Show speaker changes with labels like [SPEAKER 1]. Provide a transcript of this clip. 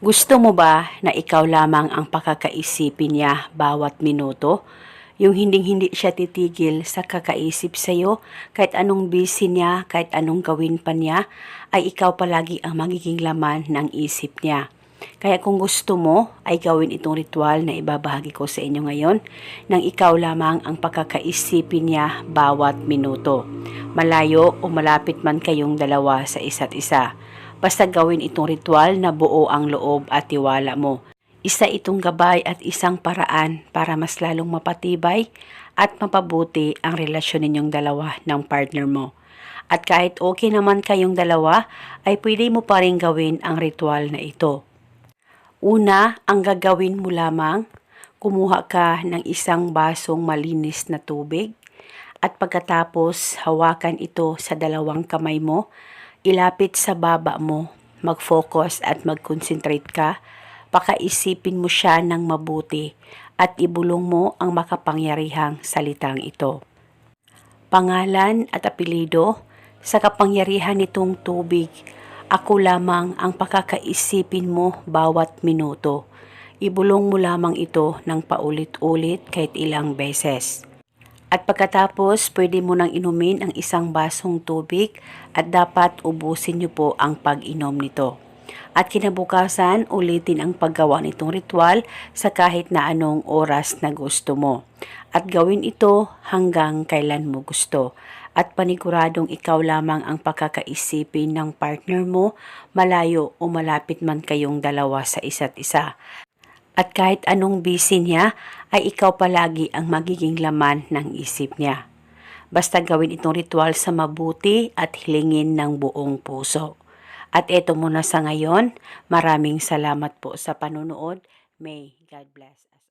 [SPEAKER 1] Gusto mo ba na ikaw lamang ang pakakaisipin niya bawat minuto? Yung hinding-hindi siya titigil sa kakaisip sa'yo, kahit anong busy niya, kahit anong gawin pa niya, ay ikaw palagi ang magiging laman ng isip niya. Kaya kung gusto mo, ay gawin itong ritual na ibabahagi ko sa inyo ngayon, nang ikaw lamang ang pakakaisipin niya bawat minuto. Malayo o malapit man kayong dalawa sa isa't isa. Basta gawin itong ritual na buo ang loob at tiwala mo. Isa itong gabay at isang paraan para mas lalong mapatibay at mapabuti ang relasyon ninyong dalawa ng partner mo. At kahit okay naman kayong dalawa, ay pwede mo pa rin gawin ang ritual na ito. Una, ang gagawin mo lamang, kumuha ka ng isang basong malinis na tubig at pagkatapos hawakan ito sa dalawang kamay mo, ilapit sa baba mo, mag-focus at mag-concentrate ka, pakaisipin mo siya ng mabuti at ibulong mo ang makapangyarihang salitang ito. Pangalan at apelido, sa kapangyarihan nitong tubig, ako lamang ang pakakaisipin mo bawat minuto. Ibulong mo lamang ito ng paulit-ulit kahit ilang beses. At pagkatapos, pwede mo nang inumin ang isang basong tubig at dapat ubusin niyo po ang pag-inom nito. At kinabukasan, ulitin ang paggawa nitong ritual sa kahit na anong oras na gusto mo. At gawin ito hanggang kailan mo gusto. At paniguradong ikaw lamang ang pagkakaisipin ng partner mo, malayo o malapit man kayong dalawa sa isa't isa. At kahit anong busy niya, ay ikaw palagi ang magiging laman ng isip niya. Basta gawin itong ritual sa mabuti at hilingin ng buong puso. At eto muna sa ngayon, maraming salamat po sa panonood. May God bless us.